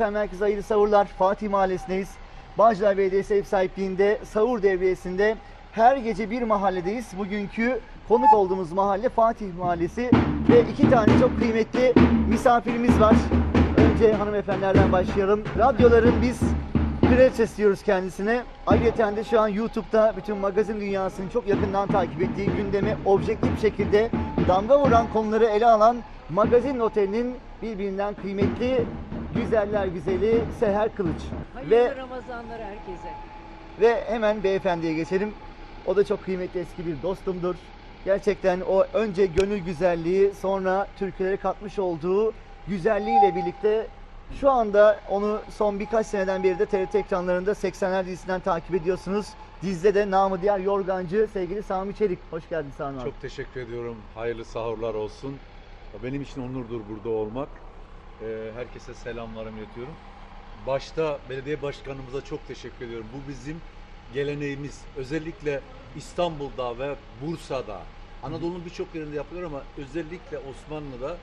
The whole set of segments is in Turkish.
Efendim herkese hayırlı savurlar. Fatih Mahallesi'ndeyiz. Bağcılar Belediyesi ev sahipliğinde savur devriyesinde her gece bir mahalledeyiz. Bugünkü konuk olduğumuz mahalle Fatih Mahallesi ve iki tane çok kıymetli misafirimiz var. Önce hanımefendilerden başlayalım. Radyoların biz kraliçesi diyoruz kendisine. Ayrıca de şu an YouTube'da bütün magazin dünyasını çok yakından takip ettiği gündeme objektif şekilde damga vuran konuları ele alan Magazin Oteli'nin birbirinden kıymetli güzeller güzeli Seher Kılıç. Hayırlı Ve Ramazanlar herkese. ve hemen beyefendiye geçelim. O da çok kıymetli eski bir dostumdur. Gerçekten o önce gönül güzelliği sonra türkülere katmış olduğu güzelliğiyle birlikte şu anda onu son birkaç seneden beri de TRT ekranlarında 80'ler dizisinden takip ediyorsunuz. Dizide de namı diğer yorgancı sevgili Sami Çelik. Hoş geldin Sami abi. Çok teşekkür ediyorum. Hayırlı sahurlar olsun. Benim için onurdur burada olmak. Ee, Herkese selamlarımı iletiyorum. Başta belediye başkanımıza çok teşekkür ediyorum. Bu bizim geleneğimiz. Özellikle İstanbul'da ve Bursa'da, Anadolu'nun birçok yerinde yapılıyor ama özellikle Osmanlı'da,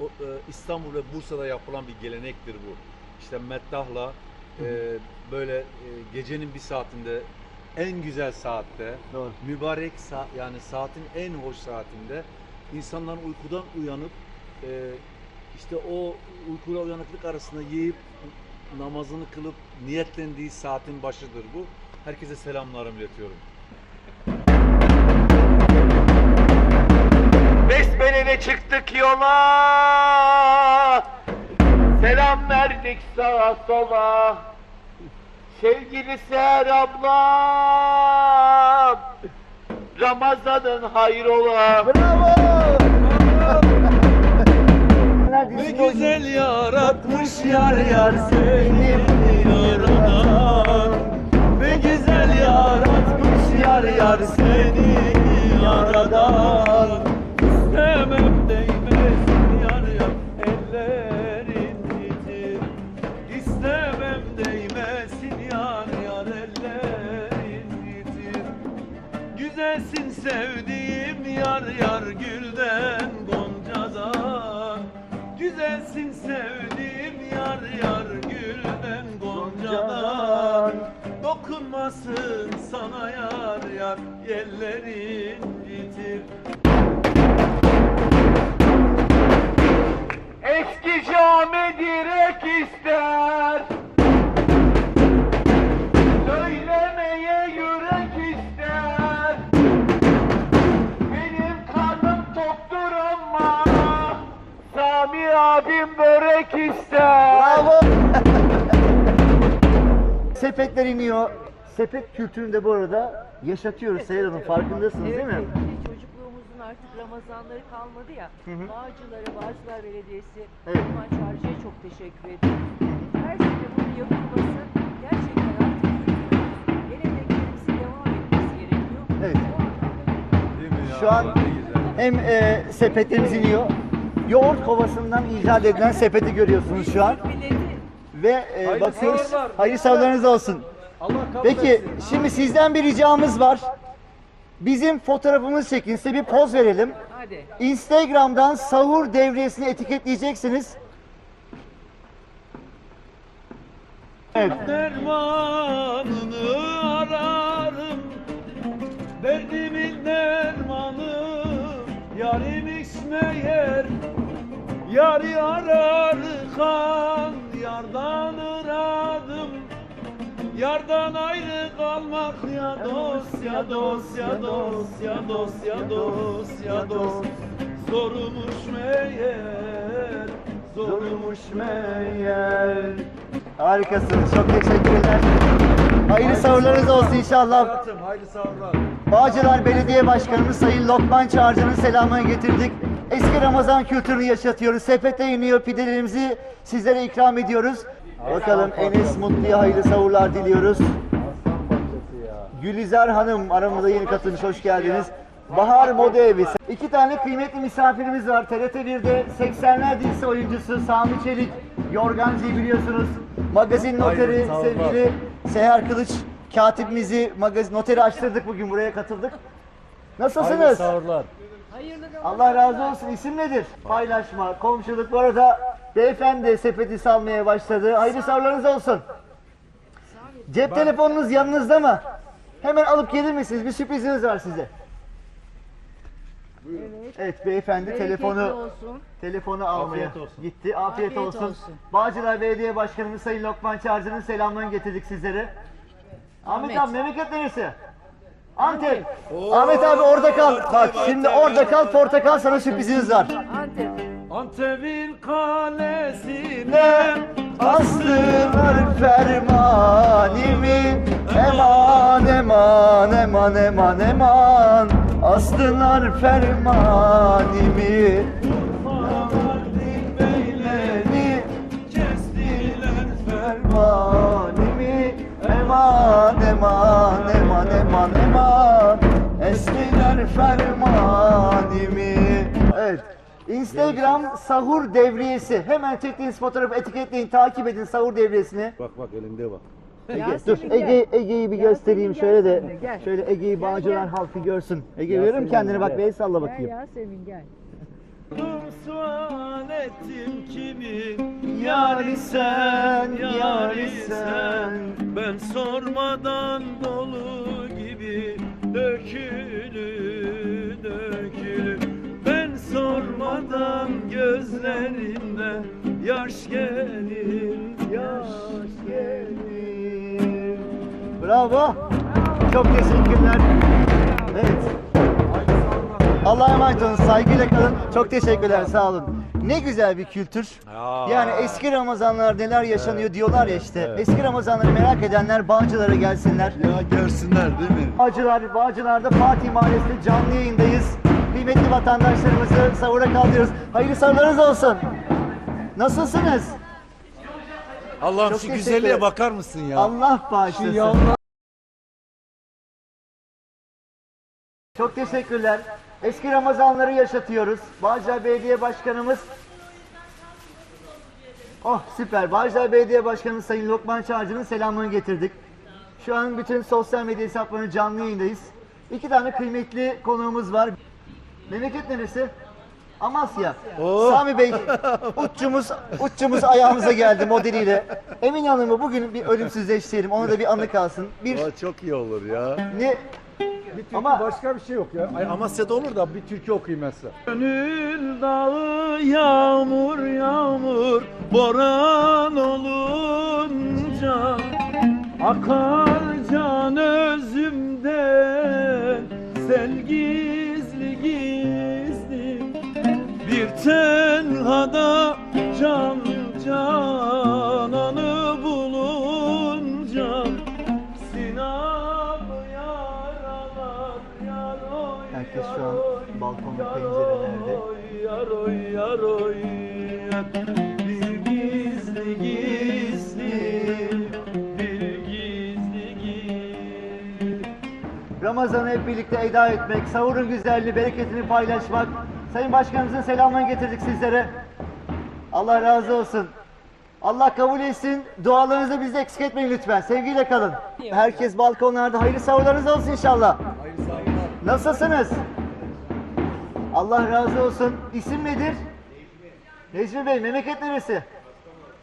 o, e, İstanbul ve Bursa'da yapılan bir gelenektir bu. İşte meddahla e, böyle e, gecenin bir saatinde en güzel saatte Doğru. mübarek saat yani saatin en hoş saatinde insanların uykudan uyanıp e, işte o uykuyla uyanıklık arasında yiyip namazını kılıp niyetlendiği saatin başıdır bu. Herkese selamlarımı iletiyorum. Besmele'de çıktık yola Selam verdik sağa sola Sevgili Seher ablam Ramazanın hayrola Bravo! Ne güzel yaratmış yar yar seni yaradan Ne güzel yaratmış yar yar seni yaradan. İstemem değmesin yar yar ellerin titir İstemem değmesin yar yar ellerin titir Güzelsin sevdiğim yar yar gülden Güzelsin sevdiğim yar yar gülden goncadan. Dokunmasın sana yar yar yerlerin Sepetler iniyor. Sepet kültürünü de bu arada yaşatıyoruz Seher Hanım. Farkındasınız değil mi? Evet, çocukluğumuzun artık Ramazanları kalmadı ya. Hı hı. Bağcılara, Bağcılar Belediyesi, Evet. Kurban Çağrıcı'ya çok teşekkür ediyorum. Her sene bunun yapılması gerçekten artık kültürümüz, geleneklerimizin devam etmesi gerekiyor. Evet. Bu anlamda Değil mi ya? Şu an Ne güzel. hem e, sepetlerimiz iniyor. Yoğurt kovasından icat edilen sepeti görüyorsunuz şu an. milleti Ve e, bakıyoruz. Hayırlı savlarınız olsun. Peki şimdi sizden bir ricamız var. Bizim fotoğrafımız çekin. Size bir poz verelim. hadi. Instagram'dan sahur devriyesini etiketleyeceksiniz. Evet. dermanını ararım Derdimin dermanı Yarimiş meğer Yar yarar kan Yardan ayrı kalmak ya dost ya dost ya dost ya dost ya dost ya dost Zormuş meğer Zormuş meğer. Harikasınız. Çok teşekkürler. Hayırlı sahurlarınız olsun inşallah. Hayatım hayırlı sahurlar. Bağcılar Belediye Başkanımız Sayın Lokman Çağrıcan'ın selamını getirdik. Eski Ramazan kültürünü yaşatıyoruz. Sepete iniyor pidelerimizi sizlere ikram ediyoruz. Bakalım Enes Mutlu'ya hayırlı savurlar diliyoruz. Gülizar Hanım aramıza yeni katılmış. Hoş geldiniz. Bahar Moda Evi. İki tane kıymetli misafirimiz var. TRT 1'de 80'ler dizisi oyuncusu Sami Çelik. Yorgancı'yı biliyorsunuz. Magazin noteri sevgili Seher Kılıç. Katibimizi magazin noteri açtırdık bugün buraya katıldık. Nasılsınız? Hayırlı Allah razı olsun. İsim nedir? Paylaşma, komşuluk. Bu arada Beyefendi sepeti salmaya başladı. Hayırlı sahurlarınız olsun. Cep telefonunuz yanınızda mı? Hemen alıp gelir misiniz? Bir sürprizimiz var size. Evet. Evet beyefendi Bereketli telefonu olsun. telefonu almaya Afiyet olsun. gitti. Afiyet, Afiyet olsun. olsun. Bağcılar Belediye Başkanımız Sayın Lokman Çağrıcı'nın selamlarını getirdik sizlere. Ahmet, Ahmet. abi memleket neresi? Antep. Ahmet abi orada kal. Bak şimdi orada kal portakal sana sürprizimiz var. Antep. Antep'in kalesine Ne aslılar fermanimi. Eman eman eman eman eman. Aslılar fermanimi Instagram sahur devriyesi. Hemen çektiğiniz fotoğrafı etiketleyin, takip edin sahur devriyesini. Bak bak elinde bak. Ege, Yasemin dur gel. Ege, Ege'yi bir göstereyim şöyle de. gel. Şöyle Ege'yi Gel, Bağcılar gel. halkı görsün. Ege veririm kendini bak bir el salla Gel bakayım. Yasemin gel. Sual ettim kimi Yari sen, yari sen. Ben sormadan dolu yaş gelir yaş Gelir. Bravo. Çok teşekkürler. Evet. Allah'a emanet olun. Saygıyla kalın. Çok teşekkürler. Sağ olun. Ne güzel bir kültür. Yani eski Ramazanlar neler yaşanıyor diyorlar ya işte. Eski Ramazanları merak edenler Bağcılar'a gelsinler. Ya görsünler değil mi? Bağcılar, Bağcılar'da Fatih Mahallesi'nde canlı yayındayız. Kıymetli vatandaşlarımızı sahura kaldırıyoruz. Hayırlı sahurlarınız olsun. Nasılsınız? Allah'ım Çok şu teşekkür güzelliğe ederim. bakar mısın ya? Allah bağışlasın. yavru- Çok teşekkürler. Eski Ramazanları yaşatıyoruz. Bağcılar Belediye Başkanımız Oh süper. Bağcılar Belediye Başkanı Sayın Lokman Çağrıcı'nın selamlarını getirdik. Şu an bütün sosyal medya hesaplarını canlı yayındayız. İki tane kıymetli konuğumuz var. Memleket neresi? Amasya. Sami Bey, uççumuz, uççumuz ayağımıza geldi modeliyle. Emine Hanım'ı bugün bir ölümsüzleştirelim. Ona da bir anı kalsın. Bir Aa, çok iyi olur ya. ne ama Başka bir şey yok ya. Ay, Amasya'da olur da bir türkü okuyayım mesela. Gönül dağı yağmur yağmur boran olunca Akar can özümden sel gizli tenhada can cananı bulunca Sinan yaralar yar oy Herkes şu an balkonda pencerelerde. Yaroy yaroy Bir gizli gizli Bir gizli gizli Ramazan'ı hep birlikte eda etmek, sahurun güzelliğini, bereketini paylaşmak. Sayın Başkanımızın selamlarını getirdik sizlere. Allah razı olsun. Allah kabul etsin. Dualarınızı bizde eksik etmeyin lütfen. Sevgiyle kalın. Herkes balkonlarda. Hayırlı sahurlarınız olsun inşallah. Nasılsınız? Allah razı olsun. İsim nedir? Necmi Bey, memleket neresi?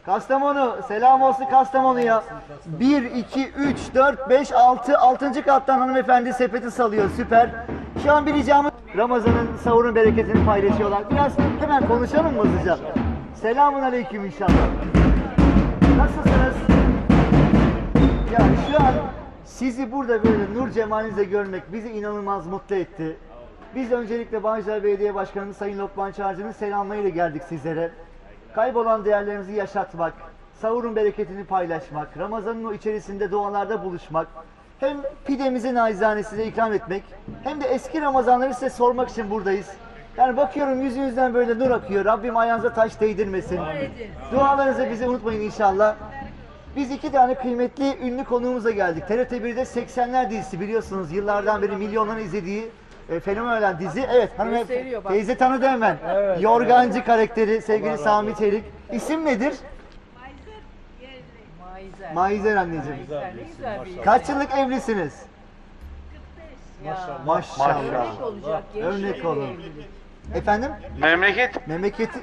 Kastamonu. Selam olsun Kastamonu'ya. 1, 2, 3, 4, 5, 6. 6. kattan hanımefendi sepeti salıyor. Süper. Şu an bir ricamız Ramazan'ın sahurun bereketini paylaşıyorlar. Biraz hemen konuşalım mı hızlıca? Selamun aleyküm inşallah. Nasılsınız? Yani şu an sizi burada böyle nur cemalinizle görmek bizi inanılmaz mutlu etti. Biz öncelikle Bağcılar Belediye Başkanı Sayın Lokman Çağrıcı'nın selamlarıyla geldik sizlere. Kaybolan değerlerimizi yaşatmak, sahurun bereketini paylaşmak, Ramazan'ın o içerisinde dualarda buluşmak, hem pidemizi nacizane size ikram etmek, hem de eski Ramazanları size sormak için buradayız. Yani bakıyorum yüzünüzden böyle nur akıyor. Rabbim ayağınıza taş değdirmesin. Dualarınızı bizi unutmayın inşallah. Biz iki tane kıymetli ünlü konuğumuza geldik. TRT1'de 80'ler dizisi biliyorsunuz yıllardan beri milyonların izlediği e, fenomen olan dizi. Evet hanımefendi teyze tanıdı hemen. Yorgancı karakteri sevgili Sami Çelik. İsim nedir? Maizer. Maizer anneciğim. Maizer ne güzel bir Kaç yıllık evlisiniz? Ya. Maşallah. Örnek olacak. Örnek olun. evlilik. Efendim? Memleket Memleketi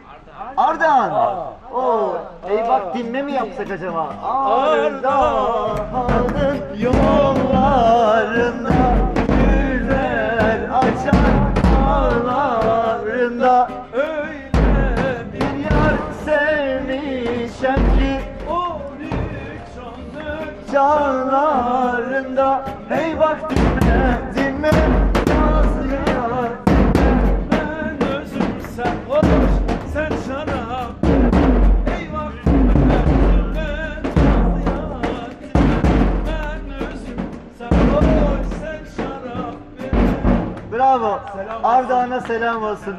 Ardahan. Oo, ey bak dinle mi yapsak acaba? Ardahan'ın yollarında canlı Canlarında hey bak dinle dinle Nazlı yar Ben özüm sen hoş sen şarap Eyvah ben Ben özüm sen hoş sen şarap Bravo. Ardahan'a selam olsun